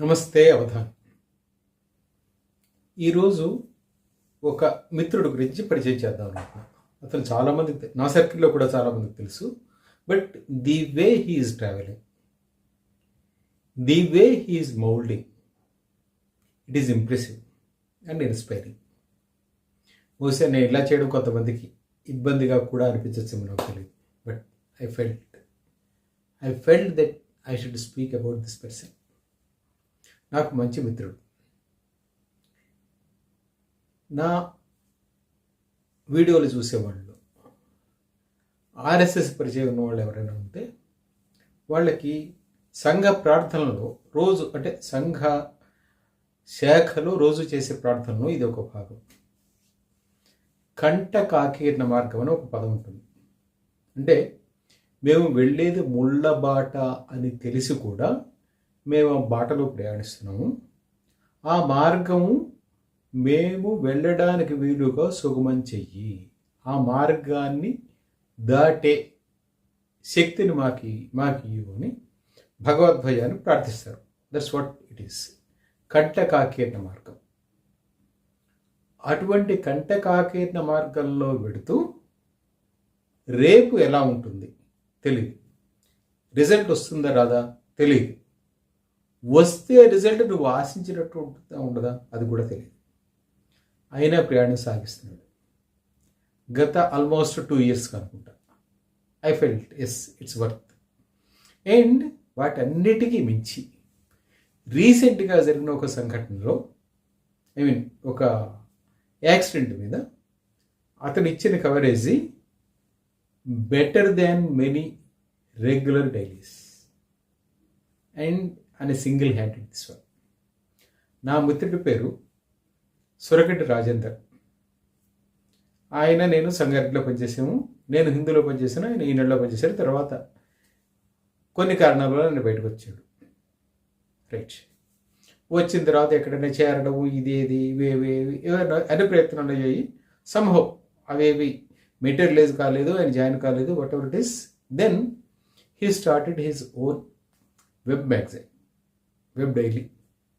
నమస్తే అవధాన్ ఈరోజు ఒక మిత్రుడు గురించి పరిచయం చేద్దాం అనుకున్నాను అతను చాలామంది నా సర్కిల్లో కూడా చాలామందికి తెలుసు. But the way he is travelling. The way he is moulding. It is impressive and inspiring. బహుశా నేను ఇలా చేయడం కొంతమందికి ఇబ్బందిగా కూడా అనిపించచ్చు నాకు తెలియదు. But I felt I felt that I should speak about this person. నాకు మంచి మిత్రుడు. నా వీడియోలు చూసేవాళ్ళు ఆర్ఎస్ఎస్ పరిచయం ఉన్న వాళ్ళు ఎవరైనా ఉంటే వాళ్ళకి సంఘ ప్రార్థనలో రోజు అంటే సంఘ శాఖలో రోజు చేసే ప్రార్థనలో ఇది ఒక భాగం. కంట కాకీర్ణ మార్గం అని ఒక పదం ఉంటుంది. అంటే మేము వెళ్ళేది ముళ్ళబాట అని తెలిసి కూడా మేము ఆ బాటలో ప్రయాణిస్తున్నాము. ఆ మార్గము మేము వెళ్ళడానికి వీలుగా సుగమం చెయ్యి. ఆ మార్గాన్ని దాటే శక్తిని మాకి మాకి ఇవ్వని భగవద్భయాన్ని ప్రార్థిస్తారు. దట్స్ వాట్ ఇట్ ఈస్ కంటకాకీర్ణ మార్గం. అటువంటి కంటకాకీర్ణ మార్గంలో వెడుతూ రేపు ఎలా ఉంటుంది? తెలియదు రిజల్ట్ వస్తుందా రాదా? తెలియదు వస్తే రిజల్ట్ నువ్వు ఆశించినట్టు ఉంటుందా ఉండదా? అది కూడా తెలియదు. అయినా ప్రయాణం సాగిస్తున్నాడు. గత ఆల్మోస్ట్ టూ ఇయర్స్ అనుకుంటా I felt as it's worth and వాటన్నిటికీ మించి రీసెంట్గా జరిగిన ఒక సంఘటనలో ఐ మీన్ ఒక యాక్సిడెంట్ మీద అతను ఇచ్చిన coverage better than many regular dailies and అనే సింగిల్ హ్యాండెడ్ దిస్ వన్. నా మిత్రుడి పేరు సురగడ్డి రాజేందర్. ఆయన నేను సంగారెడ్డిలో పనిచేసాము. నేను హిందూలో పనిచేసాను ఆయన ఈనాడులో పనిచేశాడు తర్వాత కొన్ని కారణాల వల్ల నేను బయటకు వచ్చాడు. రైట్. వచ్చిన తర్వాత ఎక్కడైనా చేరడము ఇదేది ఇవేవి ఏవైనా అన్ని ప్రయత్నాలు అయ్యాయి. సంహవ్ అవేవి మెటీరియలైజ్ కాలేదు ఆయన జాయిన్ కాలేదు whatever it is then he started his own web magazine web daily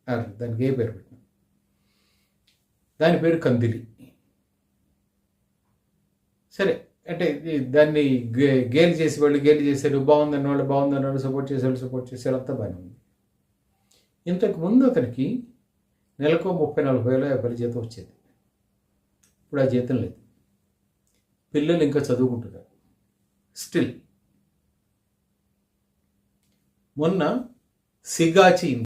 దానికి ఏ పేరు పెట్టిన. దాని పేరు కందిలి. సరే అంటే దాన్ని గే గేలు చేసేవాళ్ళు గేలి చేశారు బాగుందని వాళ్ళు బాగుందని వాళ్ళు సపోర్ట్ చేసేవాళ్ళు సపోర్ట్ చేసేవాళ్ళు అంతా బాగానే ఉంది. ఇంతకు ముందు అతనికి నెలకు ముప్పై నలభై వేల యాభై జీతం వచ్చేది. ఇప్పుడు ఆ జీతం లేదు. పిల్లలు ఇంకా చదువుకుంటున్నారు. స్టిల్ మొన్న సిగాచి